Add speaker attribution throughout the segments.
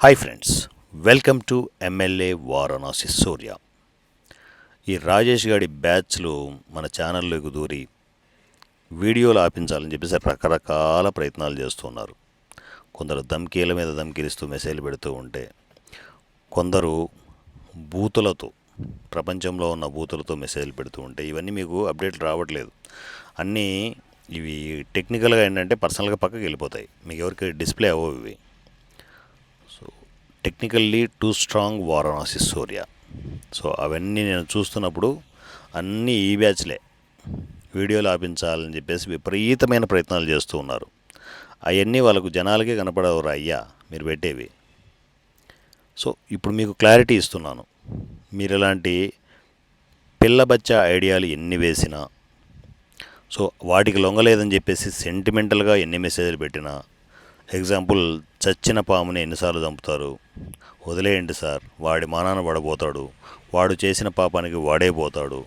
Speaker 1: Hi friends welcome to MLA Varanasi Surya ఈ రాజేష్ గారి బ్యాచ్లు మన ఛానల్లోకి దూరి వీడియోలు ఆపించాలని చెప్పేసి రకరకాల ప్రయత్నాలు చేస్తున్నారు కొందరు ధమ్కీల మీద ధమ్కీలిస్తూ మెసేజ్లు పెడుతూ ఉంటే కొందరు బూతులతో ప్రపంచంలో ఉన్న బూతులతో మెసేజ్లు పెడుతూ ఉంటే ఇవన్నీ మీకు అప్డేట్లు రావట్లేదు. అన్నీ ఇవి టెక్నికల్గా ఏంటంటే పర్సనల్గా పక్కకి వెళ్ళిపోతాయి. మీకు ఎవరికి డిస్ప్లే అవ్వవు ఇవి. Technically too strong Varanasi Surya. So అవన్నీ నేను చూస్తున్నప్పుడు అన్నీ ఈ బ్యాచ్లే. వీడియోలు ఆపించాలని చెప్పేసి విపరీతమైన ప్రయత్నాలు చేస్తూ ఉన్నారు. అవన్నీ వాళ్ళకు జనాలకే కనపడవరా అయ్యా మీరు పెట్టేవి. సో ఇప్పుడు మీకు క్లారిటీ ఇస్తున్నాను. మీరు ఇలాంటి పిల్లబచ్చ ఐడియాలు ఎన్ని వేసినా సో వాటికి లొంగలేదని చెప్పేసి సెంటిమెంటల్గా ఎన్ని మెసేజ్లు పెట్టినా ఎగ్జాంపుల్ చచ్చిన పాముని ఎన్నిసార్లు చంపుతారు? వదిలేయండి సార్ వాడి మానాన పడబోతాడు. వాడు చేసిన పాపానికి వాడే పోతాడు.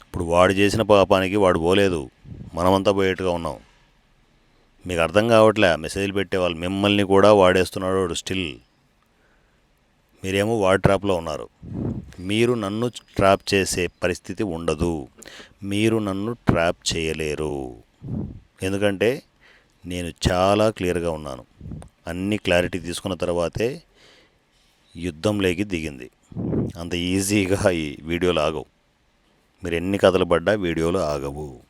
Speaker 1: ఇప్పుడు వాడు చేసిన పాపానికి వాడు పోలేదు. మనమంతా పోయేట్టుగా ఉన్నాం. మీకు అర్థం కావట్లే మెసేజ్లు పెట్టే వాళ్ళు మిమ్మల్ని కూడా వాడేస్తున్నాడు వాడు స్టిల్. మీరేమో వాడి ట్రాప్లో ఉన్నారు. మీరు నన్ను ట్రాప్ చేసే పరిస్థితి ఉండదు. మీరు నన్ను ట్రాప్ చేయలేరు. ఎందుకంటే నేను చాలా క్లియర్గా ఉన్నాను. అన్ని క్లారిటీ తీసుకున్న తర్వాతే యుద్ధంలోకి దిగింది. అంత ఈజీగా ఈ వీడియోలు ఆగవు. మీరు ఎన్ని కథలు పడ్డా వీడియోలు ఆగవు.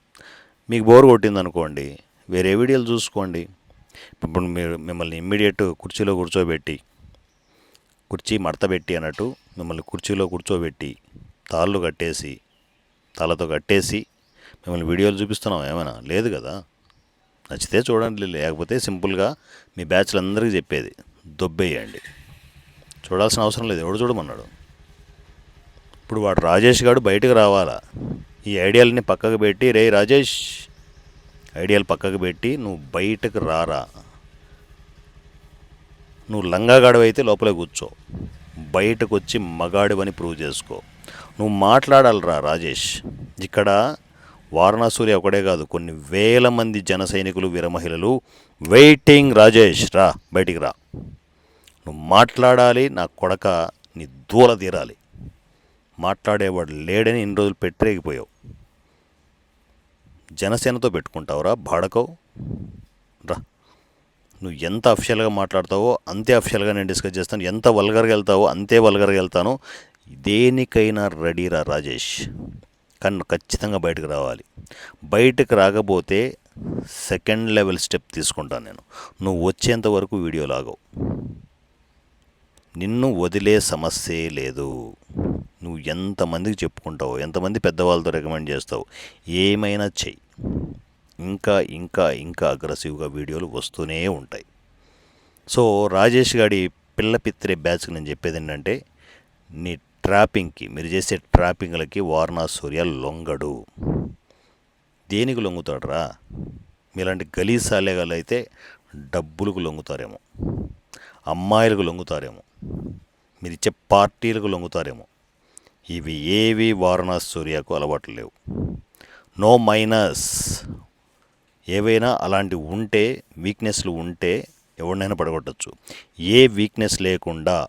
Speaker 1: మీకు బోర్ కొట్టింది అనుకోండి వేరే వీడియోలు చూసుకోండి. ఇప్పుడు మీరు మిమ్మల్ని ఇమ్మీడియట్ కుర్చీలో కూర్చోబెట్టి కుర్చీ మడతబెట్టి అన్నట్టు మిమ్మల్ని కుర్చీలో కూర్చోబెట్టి తాళ్ళు కట్టేసి తాళ్ళతో కట్టేసి మిమ్మల్ని వీడియోలు చూపిస్తున్నాం ఏమైనా? లేదు కదా? నచ్చితే చూడండి లేకపోతే సింపుల్గా మీ బ్యాచ్లందరికీ చెప్పేది దొబ్బేయండి. చూడాల్సిన అవసరం లేదు ఎవడు చూడమన్నాడు? ఇప్పుడు వాడు రాజేష్ గారు బయటకు రావాలా? ఈ ఐడియాలని పక్కకు పెట్టి రే రాజేష్ ఐడియాలు పక్కకు పెట్టి నువ్వు బయటకు రారా. నువ్వు లంగాగాడవైతే లోపలే కూర్చో. బయటకు వచ్చి మగాడివని ప్రూవ్ చేసుకో. నువ్వు మాట్లాడాలిరా రాజేష్. ఇక్కడ వారణాసూరి ఒకడే కాదు కొన్ని వేల మంది జన సైనికులు వీర మహిళలు వెయిటింగ్ రాజేష్ రా బయటికి రా. నువ్వు మాట్లాడాలి నా కొడక నీ దూల తీరాలి. మాట్లాడేవాడు లేడని ఇన్ని రోజులు పెట్టరేగిపోయావు. జనసేనతో పెట్టుకుంటావురా బాడకో రా. నువ్వు ఎంత అఫిషియల్గా మాట్లాడతావో అంతే అఫిషియల్గా నేను డిస్కస్ చేస్తాను. ఎంత వల్గర్గా వెళ్తావో అంతే వల్గర్గా వెళ్తాను. దేనికైనా రెడీరా రాజేష్. కానీ ఖచ్చితంగా బయటకు రావాలి. బయటకు రాకపోతే సెకండ్ లెవెల్ స్టెప్ తీసుకుంటాను నేను. నువ్వు వచ్చేంత వరకు వీడియో లాగవు. నిన్ను వదిలే సమస్యే లేదు. నువ్వు ఎంతమందికి చెప్పుకుంటావు ఎంతమంది పెద్దవాళ్ళతో రికమెండ్ చేస్తావు ఏమైనా చెయ్యి. ఇంకా ఇంకా ఇంకా అగ్రెసివ్గా వీడియోలు వస్తూనే ఉంటాయి. సో రాజేష్ గారి పిల్ల పిత్రే బ్యాచ్కి నేను చెప్పేది ఏంటంటే నీ ట్రాపింగ్కి మీరు చేసే ట్రాపింగ్లకి వారణాసూర్య లొంగడు. దేనికి లొంగుతాడరా? మీలాంటి గలీసాలేగాలు అయితే డబ్బులకు లొంగుతారేమో అమ్మాయిలకు లొంగుతారేమో మీరు ఇచ్చే పార్టీలకు లొంగుతారేమో ఇవి ఏవి వారణాసూర్యకు అలవాట్లు లేవు. No minus. ఏవైనా అలాంటివి ఉంటే వీక్నెస్లు ఉంటే ఎవరినైనా పడగొట్టచ్చు. ఏ వీక్నెస్ లేకుండా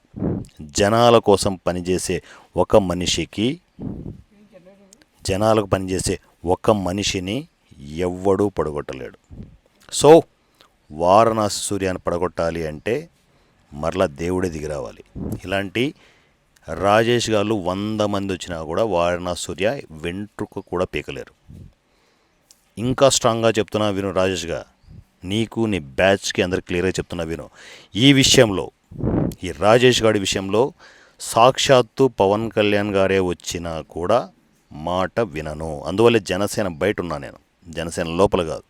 Speaker 1: జనాల కోసం పనిచేసే ఒక మనిషికి జనాలకు పనిచేసే ఒక మనిషిని ఎవ్వడూ పడగొట్టలేడు. సో వారణాసి సూర్యాన్ని పడగొట్టాలి అంటే మరలా దేవుడే దిగి రావాలి. ఇలాంటి రాజేష్ గారు వంద మంది వచ్చినా కూడా వారణాసి సూర్య వెంట్రుక కూడా పీకలేరు. ఇంకా స్ట్రాంగ్గా చెప్తున్నా విను రాజేష్ గారు నీకు నీ బ్యాచ్కి అందరు క్లియర్గా చెప్తున్నా విను. ఈ విషయంలో ఈ రాజేష్ గారి విషయంలో సాక్షాత్తు పవన్ కళ్యాణ్ గారే వచ్చినా కూడా మాట వినను. అందువల్ల జనసేన బయట ఉన్నా నేను. జనసేన లోపల కాదు.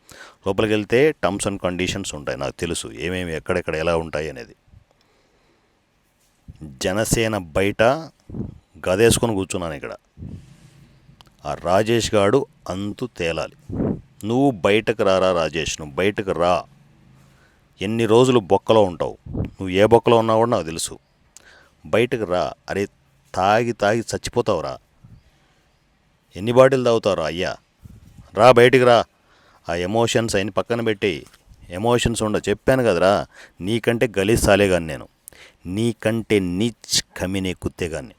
Speaker 1: లోపలికి వెళ్తే టర్మ్స్ అండ్ కండిషన్స్ ఉంటాయి నాకు తెలుసు. ఏమేమి ఎక్కడెక్కడ ఎలా ఉంటాయి అనేది. జనసేన బయట గదేసుకొని కూర్చున్నాను ఇక్కడ. ఆ రాజేష్ గాడు అంతు తేలాలి. నువ్వు బయటకు రారా రాజేష్ నువ్వు బయటకు రా. ఎన్ని రోజులు బొక్కలో ఉంటావు? నువ్వు ఏ బొక్కలో ఉన్నావు కూడా నాకు తెలుసు. బయటకు రా. అరే తాగి తాగి చచ్చిపోతావురా ఎన్ని బాటిల్ తాగుతావురా అయ్యా? రా బయటికి రా. ఆ ఎమోషన్స్ అయిన పక్కన పెట్టి ఎమోషన్స్ ఉండ చెప్పాను కదరా నీకంటే గలీజ్ కానీ నేను. నీకంటే నీచ్ కమినే కానీ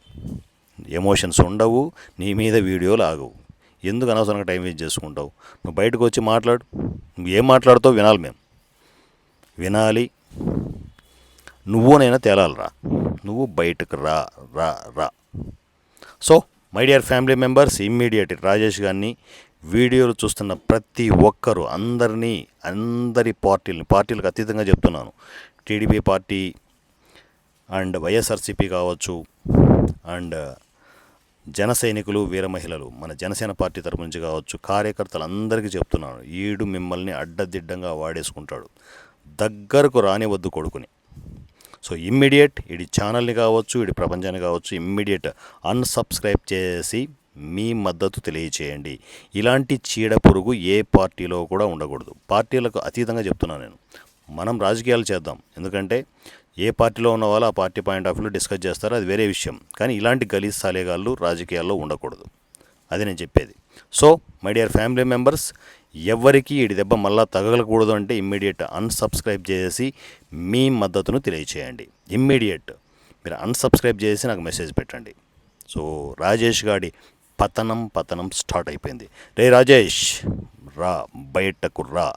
Speaker 1: ఎమోషన్స్ ఉండవు నీ మీద వీడియోలు ఆగవు. ఎందుకు అనవసరంగా టైం వేస్ట్ చేసుకుంటావు? నువ్వు బయటకు వచ్చి మాట్లాడు. నువ్వు ఏం మాట్లాడుతావు వినాలి మేము. వినాలి. నువ్వునైనా తేలాలిరా. నువ్వు బయటకు రా రా రా. So my dear family members immediate Rajesh గారిని వీడియోలు చూస్తున్న ప్రతి ఒక్కరూ అందరినీ అందరి పార్టీలని పార్టీలకు అతీతంగా చెప్తున్నాను. టీడీపీ పార్టీ అండ్ వైఎస్ఆర్సీపీ కావచ్చు అండ్ జన సైనికులు వీర మహిళలు మన జనసేన పార్టీ తరపు నుంచి కావచ్చు కార్యకర్తలు అందరికీ చెప్తున్నాను ఈడు మిమ్మల్ని అడ్డదిడ్డంగా వాడేసుకుంటాడు. దగ్గరకు రానివద్దు కొడుకుని. సో ఇమ్మీడియట్ ఇది ఛానల్ని కావచ్చు ఇది ప్రపంచాన్ని కావచ్చు ఇమ్మీడియట్ అన్సబ్స్క్రైబ్ చేసి మీ మద్దతు తెలియచేయండి. ఇలాంటి చీడ పురుగు ఏ పార్టీలో కూడా ఉండకూడదు. పార్టీలకు అతీతంగా చెప్తున్నాను నేను. మనం రాజకీయాలు చేద్దాం. ఎందుకంటే ఏ పార్టీలో ఉన్న వాళ్ళు ఆ party point of view discuss చేస్తారో అది వేరే విషయం. కానీ ఇలాంటి గలీజ్ సాలేగాళ్ళు రాజకీయాల్లో ఉండకూడదు. అది నేను చెప్పేది. So my dear family members ఎవరికి ఈ దెబ్బ మళ్ళా తగలకూడదు అంటే ఇమ్మీడియట్ అన్సబ్స్క్రైబ్ చేసి మీ మద్దతును తెలియచేయండి. ఇమ్మీడియట్ మీరు అన్సబ్స్క్రైబ్ చేసి నాకు మెసేజ్ పెట్టండి. సో రాజేష్ గాడి పతనం పతనం స్టార్ట్ అయిపోయింది. రే రాజేష్ రా బయటకు రా.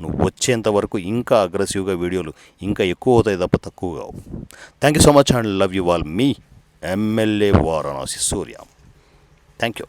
Speaker 1: నువ్వు వచ్చేంత వరకు ఇంకా అగ్రెసివ్గా వీడియోలు ఇంకా ఎక్కువ అవుతాయి తప్ప తక్కువ కావు thank you so much and love you all me MLA Varanasi Surya thank you